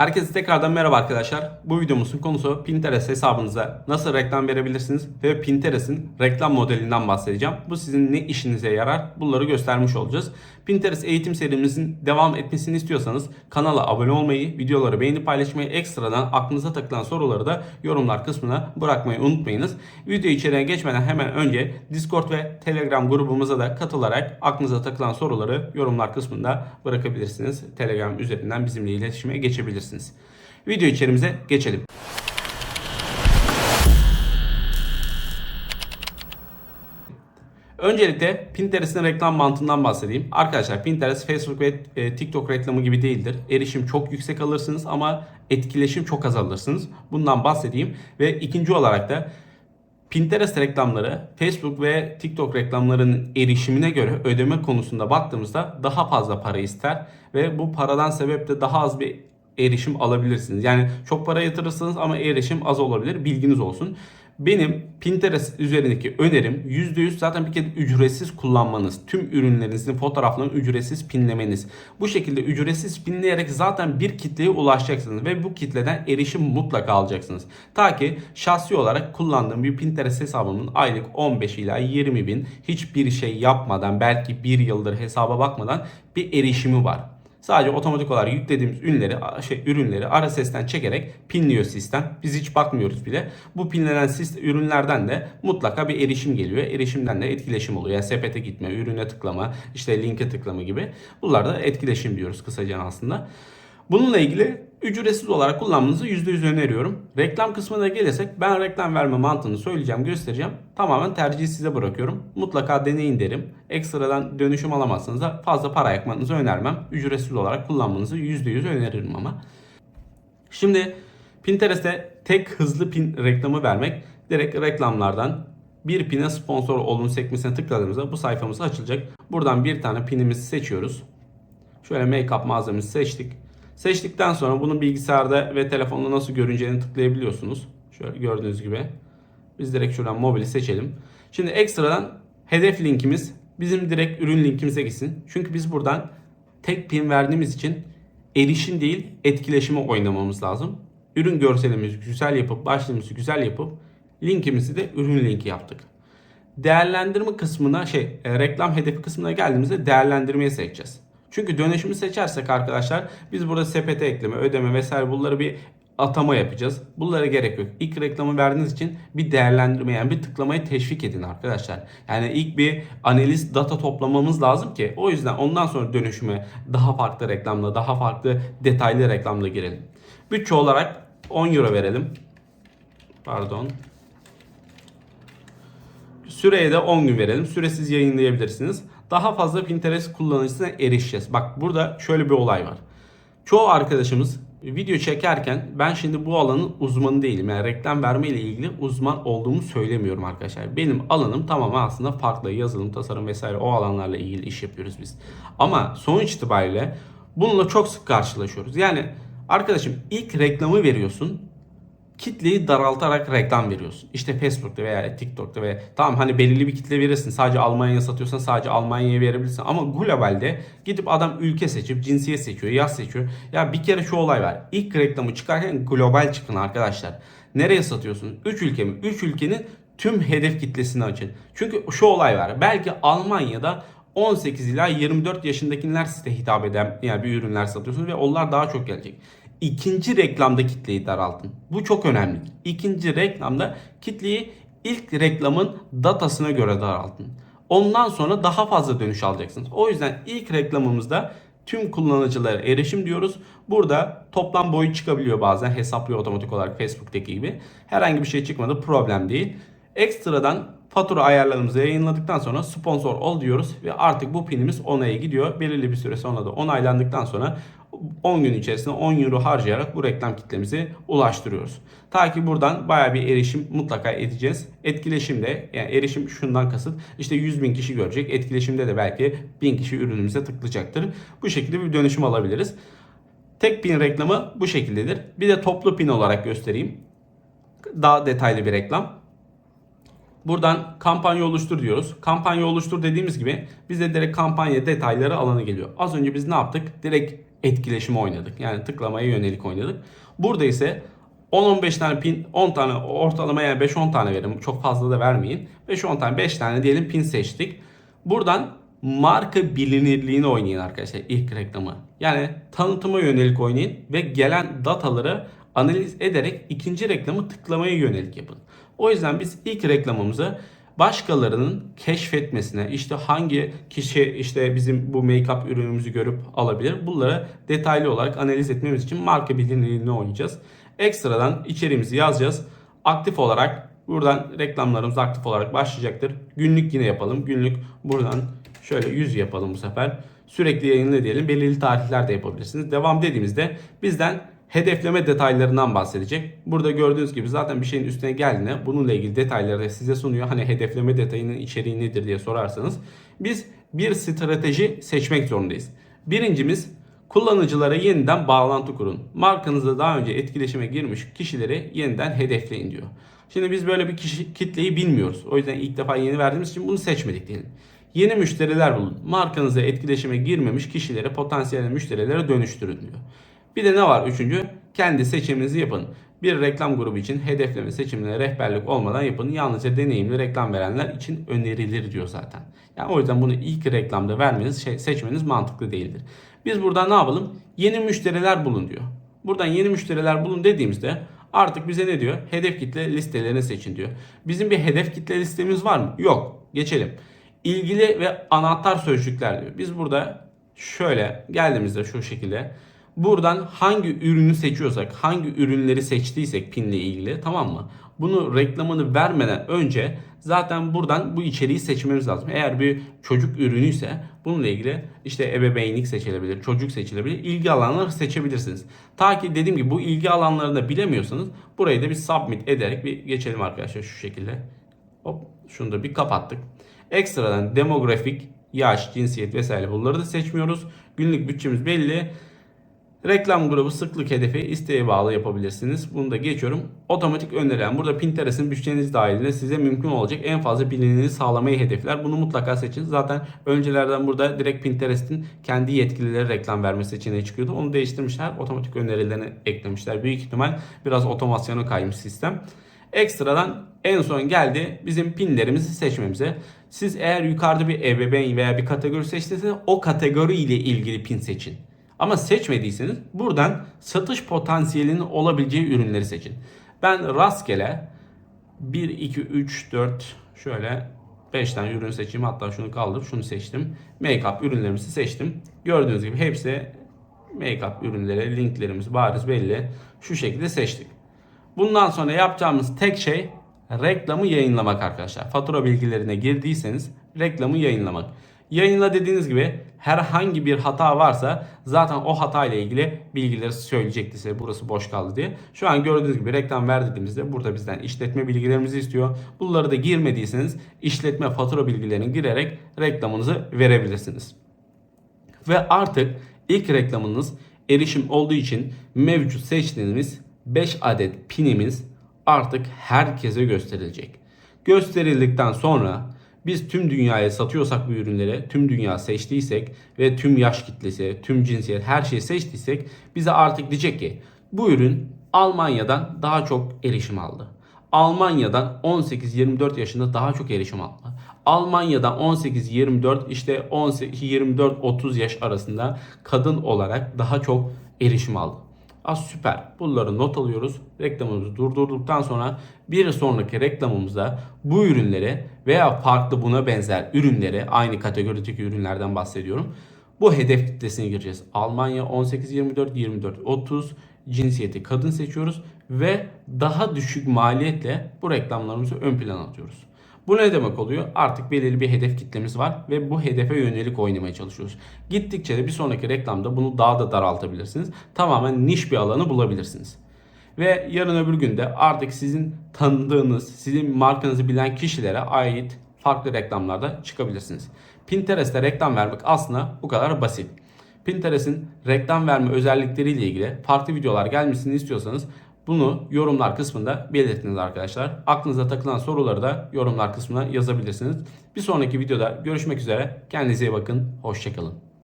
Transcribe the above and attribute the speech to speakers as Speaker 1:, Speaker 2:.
Speaker 1: Herkese tekrardan merhaba arkadaşlar. Bu videomuzun konusu Pinterest hesabınıza nasıl reklam verebilirsiniz ve Pinterest'in reklam modelinden bahsedeceğim. Bu sizin ne işinize yarar bunları göstermiş olacağız. Pinterest eğitim serimizin devam etmesini istiyorsanız kanala abone olmayı, videoları beğenip paylaşmayı, ekstradan aklınıza takılan soruları da yorumlar kısmına bırakmayı unutmayınız. Video içeriğine geçmeden hemen önce Discord ve Telegram grubumuza da katılarak aklınıza takılan soruları yorumlar kısmında bırakabilirsiniz. Telegram üzerinden bizimle iletişime geçebilirsiniz. Video içerimize geçelim. Öncelikle Pinterest'in reklam mantığından bahsedeyim. Arkadaşlar Pinterest, Facebook ve e, TikTok reklamı gibi değildir. Erişim çok yüksek alırsınız ama etkileşim çok az alırsınız. Bundan bahsedeyim. Ve ikinci olarak da Pinterest reklamları Facebook ve TikTok reklamlarının erişimine göre ödeme konusunda baktığımızda daha fazla para ister ve bu paradan sebep de daha az bir erişim alabilirsiniz. Yani çok para yatırırsınız ama erişim az olabilir. Bilginiz olsun. Benim Pinterest üzerindeki önerim %100 zaten bir kere ücretsiz kullanmanız. Tüm ürünlerinizin fotoğraflarını ücretsiz pinlemeniz. Bu şekilde ücretsiz pinleyerek zaten bir kitleye ulaşacaksınız ve bu kitleden erişim mutlaka alacaksınız. Ta ki şahsi olarak kullandığım bir Pinterest hesabımın aylık 15 ila 20 bin hiçbir şey yapmadan belki bir yıldır hesaba bakmadan bir erişimi var. Sadece otomatik olarak yüklediğimiz ürünleri, şey, ürünleri RSS'ten çekerek pinliyor sistem. Biz hiç bakmıyoruz bile. Bu pinlenen sistem, ürünlerden de mutlaka bir erişim geliyor. Erişimden de etkileşim oluyor. Yani sepete gitme, ürüne tıklama, işte linke tıklama gibi. Bunlar da etkileşim diyoruz kısaca aslında. Bununla ilgili ücretsiz olarak kullanmanızı %100 öneriyorum. Reklam kısmına gelirsek ben reklam verme mantığını söyleyeceğim, göstereceğim. Tamamen tercihi size bırakıyorum. Mutlaka deneyin derim. Ekstradan dönüşüm alamazsanız da fazla para yakmanızı önermem. Ücretsiz olarak kullanmanızı %100 öneririm ama. Şimdi Pinterest'te tek hızlı pin reklamı vermek direkt reklamlardan bir pine sponsor olun sekmesine tıkladığımızda bu sayfamız açılacak. Buradan bir tane pinimizi seçiyoruz. Şöyle make-up malzemesi seçtik. Seçtikten sonra bunu bilgisayarda ve telefonda nasıl görüneceğini tıklayabiliyorsunuz. Şöyle gördüğünüz gibi. Biz direkt şuradan mobili seçelim. Şimdi ekstradan hedef linkimiz bizim direkt ürün linkimize gitsin. Çünkü biz buradan tek pin verdiğimiz için erişim değil etkileşime oynamamız lazım. Ürün görselimizi güzel yapıp başlığımızı güzel yapıp linkimizi de ürün linki yaptık. Değerlendirme kısmına şey e, reklam hedefi kısmına geldiğimizde değerlendirmeyi seçeceğiz. Çünkü dönüşümü seçersek arkadaşlar biz burada sepete ekleme, ödeme vesaire bunları bir atama yapacağız. Bunlara gerek yok. İlk reklamı verdiğiniz için bir değerlendirme yani bir tıklamayı teşvik edin arkadaşlar. Yani ilk bir analiz data toplamamız lazım ki o yüzden ondan sonra dönüşüme daha farklı reklamla, daha farklı detaylı reklamla girelim. Bütçe olarak 10 euro verelim. Pardon. Süreye de 10 gün verelim. Süresiz yayınlayabilirsiniz. Daha fazla Pinterest kullanıcısına erişeceğiz. Bak burada şöyle bir olay var. Çoğu arkadaşımız video çekerken ben şimdi bu alanın uzmanı değilim. Yani reklam verme ile ilgili uzman olduğumu söylemiyorum arkadaşlar. Benim alanım tamamen aslında farklı. Yazılım, tasarım vesaire o alanlarla ilgili iş yapıyoruz biz. Ama sonuç itibariyle bununla çok sık karşılaşıyoruz. Yani arkadaşım ilk reklamı veriyorsun kitleyi daraltarak reklam veriyorsun. İşte Facebook'ta veya TikTok'ta ve tamam hani belirli bir kitle verirsin. Sadece Almanya'ya satıyorsan sadece Almanya'ya verebilirsin. Ama globalde gidip adam ülke seçip cinsiyet seçiyor, yaz seçiyor. Ya bir kere şu olay var. İlk reklamı çıkarken global çıkın arkadaşlar. Nereye satıyorsun? 3 ülke mi? 3 ülkenin tüm hedef kitlesini açın. Çünkü şu olay var. Belki Almanya'da 18 ila 24 yaşındakiler size hitap eden yani bir ürünler satıyorsunuz ve onlar daha çok gelecek. İkinci reklamda kitleyi daraltın. Bu çok önemli. İkinci reklamda kitleyi ilk reklamın datasına göre daraltın. Ondan sonra daha fazla dönüş alacaksınız. O yüzden ilk reklamımızda tüm kullanıcılara erişim diyoruz. Burada toplam boyu çıkabiliyor bazen hesaplıyor otomatik olarak Facebook'taki gibi. Herhangi bir şey çıkmadı problem değil. Ekstradan fatura ayarlarımızı yayınladıktan sonra sponsor ol diyoruz ve artık bu pinimiz onaya gidiyor. Belirli bir süre sonra da onaylandıktan sonra 10 gün içerisinde 10 euro harcayarak bu reklam kitlemizi ulaştırıyoruz. Ta ki buradan baya bir erişim mutlaka edeceğiz. Etkileşimde yani erişim şundan kasıt işte 100 bin kişi görecek. Etkileşimde de belki 1000 kişi ürünümüze tıklayacaktır. Bu şekilde bir dönüşüm alabiliriz. Tek pin reklamı bu şekildedir. Bir de toplu pin olarak göstereyim. Daha detaylı bir reklam. Buradan kampanya oluştur diyoruz. Kampanya oluştur dediğimiz gibi bize direkt kampanya detayları alanı geliyor. Az önce biz ne yaptık? Direkt etkileşime oynadık. Yani tıklamaya yönelik oynadık. Burada ise 10-15 tane pin, 10 tane ortalama yani 5-10 tane verin. Çok fazla da vermeyin. 5-10 tane, 5 tane diyelim pin seçtik. Buradan marka bilinirliğini oynayın arkadaşlar ilk reklamı. Yani tanıtıma yönelik oynayın ve gelen dataları analiz ederek ikinci reklamı tıklamaya yönelik yapın. O yüzden biz ilk reklamımızı başkalarının keşfetmesine işte hangi kişi işte bizim bu make-up ürünümüzü görüp alabilir bunları detaylı olarak analiz etmemiz için marka bilinirliğini oynayacağız. Ekstradan içeriğimizi yazacağız. Aktif olarak buradan reklamlarımız aktif olarak başlayacaktır. Günlük yine yapalım. Günlük buradan şöyle 100 yapalım bu sefer. Sürekli yayınla diyelim. Belirli tarihler de yapabilirsiniz. Devam dediğimizde bizden hedefleme detaylarından bahsedecek. Burada gördüğünüz gibi zaten bir şeyin üstüne geldiğinde bununla ilgili detayları da size sunuyor. Hani hedefleme detayının içeriği nedir diye sorarsanız biz bir strateji seçmek zorundayız. Birincimiz kullanıcılara yeniden bağlantı kurun. Markanızda daha önce etkileşime girmiş kişileri yeniden hedefleyin diyor. Şimdi biz böyle bir kişi kitleyi bilmiyoruz. O yüzden ilk defa yeni verdiğimiz için bunu seçmedik diyelim. Yeni müşteriler bulun. Markanıza etkileşime girmemiş kişilere, potansiyel müşterilere dönüştürün diyor. Bir de ne var üçüncü? Kendi seçiminizi yapın. Bir reklam grubu için hedefleme seçimine rehberlik olmadan yapın. Yalnızca deneyimli reklam verenler için önerilir diyor zaten. Yani o yüzden bunu ilk reklamda vermeniz, şey, seçmeniz mantıklı değildir. Biz burada ne yapalım? Yeni müşteriler bulun diyor. Buradan yeni müşteriler bulun dediğimizde artık bize ne diyor? Hedef kitle listelerini seçin diyor. Bizim bir hedef kitle listemiz var mı? Yok. Geçelim. İlgili ve anahtar sözcükler diyor. Biz burada şöyle geldiğimizde şu şekilde buradan hangi ürünü seçiyorsak, hangi ürünleri seçtiysek pinle ilgili tamam mı? Bunu reklamını vermeden önce zaten buradan bu içeriği seçmemiz lazım. Eğer bir çocuk ürünü ise bununla ilgili işte ebeveynlik seçilebilir, çocuk seçilebilir, ilgi alanları seçebilirsiniz. Ta ki dediğim gibi bu ilgi alanlarını bilemiyorsanız burayı da bir submit ederek bir geçelim arkadaşlar şu şekilde. Hop şunu da bir kapattık. Ekstradan demografik, yaş, cinsiyet vesaire bunları da seçmiyoruz. Günlük bütçemiz belli. Reklam grubu sıklık hedefi isteğe bağlı yapabilirsiniz. Bunu da geçiyorum. Otomatik önerilen. Burada Pinterest'in bütçeniz dahilinde size mümkün olacak en fazla bilinirliği sağlamayı hedefler. Bunu mutlaka seçin. Zaten öncelerden burada direkt Pinterest'in kendi yetkilileri reklam verme seçeneği çıkıyordu. Onu değiştirmişler. Otomatik önerilerini eklemişler. Büyük ihtimal biraz otomasyona kaymış sistem. Ekstradan en son geldi bizim pinlerimizi seçmemize. Siz eğer yukarıda bir ebeveyn veya bir kategori seçtiyseniz o kategori ile ilgili pin seçin. Ama seçmediyseniz buradan satış potansiyelinin olabileceği ürünleri seçin. Ben rastgele 1, 2, 3, 4 şöyle 5 tane ürün seçeyim. Hatta şunu kaldırıp şunu seçtim. Make-up ürünlerimizi seçtim. Gördüğünüz gibi hepsi make-up ürünleri, linklerimiz bariz belli. Şu şekilde seçtik. Bundan sonra yapacağımız tek şey reklamı yayınlamak arkadaşlar. Fatura bilgilerine girdiyseniz reklamı yayınlamak. Yayınla dediğiniz gibi herhangi bir hata varsa zaten o hata ile ilgili bilgileri söyleyecekti size burası boş kaldı diye. Şu an gördüğünüz gibi reklam ver dediğimizde burada bizden işletme bilgilerimizi istiyor. Bunları da girmediyseniz işletme fatura bilgilerini girerek reklamınızı verebilirsiniz. Ve artık ilk reklamınız erişim olduğu için mevcut seçtiğimiz 5 adet pinimiz artık herkese gösterilecek. Gösterildikten sonra biz tüm dünyaya satıyorsak bu ürünleri, tüm dünya seçtiysek ve tüm yaş kitlesi, tüm cinsiyet her şeyi seçtiysek bize artık diyecek ki bu ürün Almanya'dan daha çok erişim aldı. Almanya'dan 18-24 yaşında daha çok erişim aldı. Almanya'da 18-24 işte 18-24-30 yaş arasında kadın olarak daha çok erişim aldı. Az süper. Bunları not alıyoruz. Reklamımızı durdurduktan sonra bir sonraki reklamımızda bu ürünleri veya farklı buna benzer ürünleri aynı kategorideki ürünlerden bahsediyorum. Bu hedef kitlesine gireceğiz. Almanya 18-24, 24-30 cinsiyeti kadın seçiyoruz ve daha düşük maliyetle bu reklamlarımızı ön plana atıyoruz. Bu ne demek oluyor? Artık belirli bir hedef kitlemiz var ve bu hedefe yönelik oynamaya çalışıyoruz. Gittikçe de bir sonraki reklamda bunu daha da daraltabilirsiniz. Tamamen niş bir alanı bulabilirsiniz. Ve yarın öbür günde artık sizin tanıdığınız, sizin markanızı bilen kişilere ait farklı reklamlarda çıkabilirsiniz. Pinterest'te reklam vermek aslında bu kadar basit. Pinterest'in reklam verme özellikleriyle ilgili farklı videolar gelmesini istiyorsanız bunu yorumlar kısmında belirtiniz arkadaşlar. Aklınıza takılan soruları da yorumlar kısmına yazabilirsiniz. Bir sonraki videoda görüşmek üzere. Kendinize iyi bakın. Hoşçakalın.